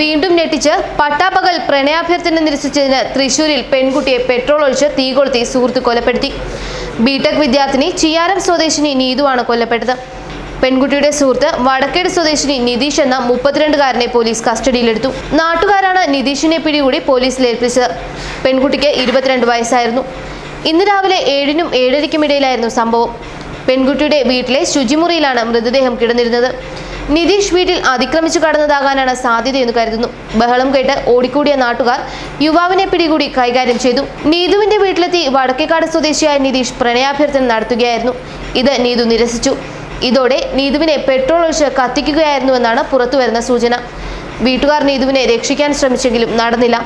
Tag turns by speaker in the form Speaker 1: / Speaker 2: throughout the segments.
Speaker 1: വീണ്ടും ഞെട്ടിച്ച് പട്ടാപ്പകൽ പ്രണയാഭ്യർത്ഥന നിരസിച്ചതിന് തൃശൂരിൽ പെൺകുട്ടിയെ പെട്രോൾ ഒഴിച്ച് തീ കൊളുത്തി സുഹൃത്ത് കൊലപ്പെടുത്തി. ബിടെക് വിദ്യാർത്ഥിനി ചിയാരം സ്വദേശിനി നീതുവാണ് കൊല്ലപ്പെട്ടത്. പെൺകുട്ടിയുടെ സുഹൃത്ത് വടക്കേട് സ്വദേശിനി നിതീഷ് എന്ന മുപ്പത്തിരണ്ടുകാരനെ പോലീസ് കസ്റ്റഡിയിലെടുത്തു. നാട്ടുകാരാണ് നിതീഷിനെ പിടികൂടി പോലീസിൽ ഏൽപ്പിച്ചത്. പെൺകുട്ടിക്ക് ഇരുപത്തിരണ്ട് വയസ്സായിരുന്നു. ഇന്ന് രാവിലെ ഏഴിനും ഏഴരയ്ക്കും ഇടയിലായിരുന്നു സംഭവം. പെൺകുട്ടിയുടെ വീട്ടിലെ ശുചിമുറിയിലാണ് മൃതദേഹം കിടന്നിരുന്നത്. നിതീഷ് വീട്ടിൽ അതിക്രമിച്ചു കടന്നതാകാനാണ് സാധ്യതയെന്ന് കരുതുന്നു. ബഹളം കേട്ട് ഓടിക്കൂടിയ നാട്ടുകാർ യുവാവിനെ പിടികൂടി കൈകാര്യം ചെയ്തു. നീതുവിന്റെ വീട്ടിലെത്തി വടക്കേക്കാട് സ്വദേശിയായ നിതീഷ് പ്രണയാഭ്യർത്ഥന നടത്തുകയായിരുന്നു. ഇത് നീതു നിരസിച്ചു. ഇതോടെ നീതുവിനെ പെട്രോൾ ഒഴിച്ച് കത്തിക്കുകയായിരുന്നുവെന്നാണ് പുറത്തുവരുന്ന സൂചന. വീട്ടുകാർ നീതുവിനെ രക്ഷിക്കാൻ ശ്രമിച്ചെങ്കിലും നടന്നില്ല.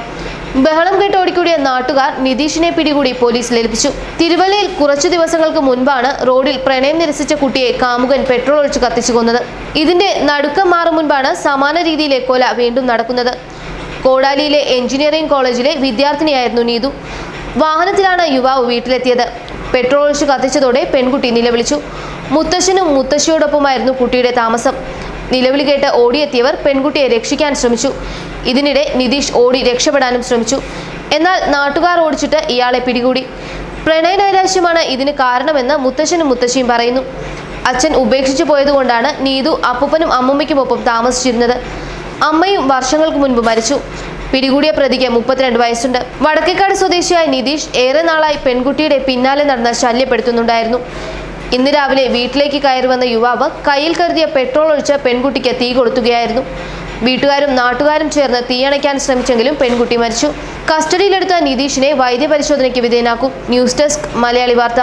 Speaker 1: ബഹളം കേട്ട് ഓടിക്കൂടിയ നാട്ടുകാർ നിതീഷിനെ പിടികൂടി പോലീസിൽ ഏൽപ്പിച്ചു. തിരുവല്ലയിൽ കുറച്ചു ദിവസങ്ങൾക്ക് മുൻപാണ് റോഡിൽ പ്രണയം നിരസിച്ച കുട്ടിയെ കാമുകൻ പെട്രോൾ ഒഴിച്ച് കത്തിച്ചു കൊന്നത്. ഇതിന്റെ നടുക്കം മാറും മുൻപാണ് സമാന രീതിയിലെ കൊല വീണ്ടും നടക്കുന്നത്. കോടാലിയിലെ എഞ്ചിനീയറിംഗ് കോളേജിലെ വിദ്യാർത്ഥിനിയായിരുന്നു നീതു. വാഹനത്തിലാണ് യുവാവ് വീട്ടിലെത്തിയത്. പെട്രോൾ ഒഴിച്ച് കത്തിച്ചതോടെ പെൺകുട്ടി നിലവിളിച്ചു. മുത്തശ്ശനും മുത്തശ്ശിയോടൊപ്പമായിരുന്നു കുട്ടിയുടെ താമസം. നിലവിളി കേട്ട് ഓടിയെത്തിയവർ പെൺകുട്ടിയെ രക്ഷിക്കാൻ ശ്രമിച്ചു. ഇതിനിടെ നിതീഷ് ഓടി രക്ഷപ്പെടാനും ശ്രമിച്ചു. എന്നാൽ നാട്ടുകാർ ഓടിച്ചിട്ട് ഇയാളെ പിടികൂടി. പ്രണയനൈരാശ്യമാണ് ഇതിന് കാരണമെന്ന് മുത്തശ്ശനും മുത്തശ്ശിയും പറയുന്നു. അച്ഛൻ ഉപേക്ഷിച്ചു പോയതുകൊണ്ടാണ് നീതു അപ്പൂപ്പനും അമ്മുമ്മയ്ക്കുമൊപ്പം താമസിച്ചിരുന്നത്. അമ്മയും വർഷങ്ങൾക്ക് മുൻപ് മരിച്ചു. പിടികൂടിയ പ്രതിക്ക് മുപ്പത്തിരണ്ട് വയസ്സുണ്ട്. വടക്കേക്കാട് സ്വദേശിയായ നിതീഷ് ഏറെ നാളായി പെൺകുട്ടിയുടെ പിന്നാലെ നടന്ന ശല്യപ്പെടുത്തുന്നുണ്ടായിരുന്നു. ഇന്ന് രാവിലെ വീട്ടിലേക്ക് കയറി വന്ന യുവാവ് കയ്യിൽ കരുതിയ പെട്രോൾ ഒഴിച്ച പെൺകുട്ടിക്ക് തീ കൊളുത്തുകയായിരുന്നു വീട്ടുകാരും നാട്ടുകാരും ചേർന്ന് തീയണയ്ക്കാൻ ശ്രമിച്ചെങ്കിലും പെൺകുട്ടി മരിച്ചു. കസ്റ്റഡിയിലെടുത്ത നിതീഷിനെ വൈദ്യപരിശോധനയ്ക്ക് വിധേയനാക്കും. ന്യൂസ് ഡെസ്ക് മലയാളി വാർത്ത.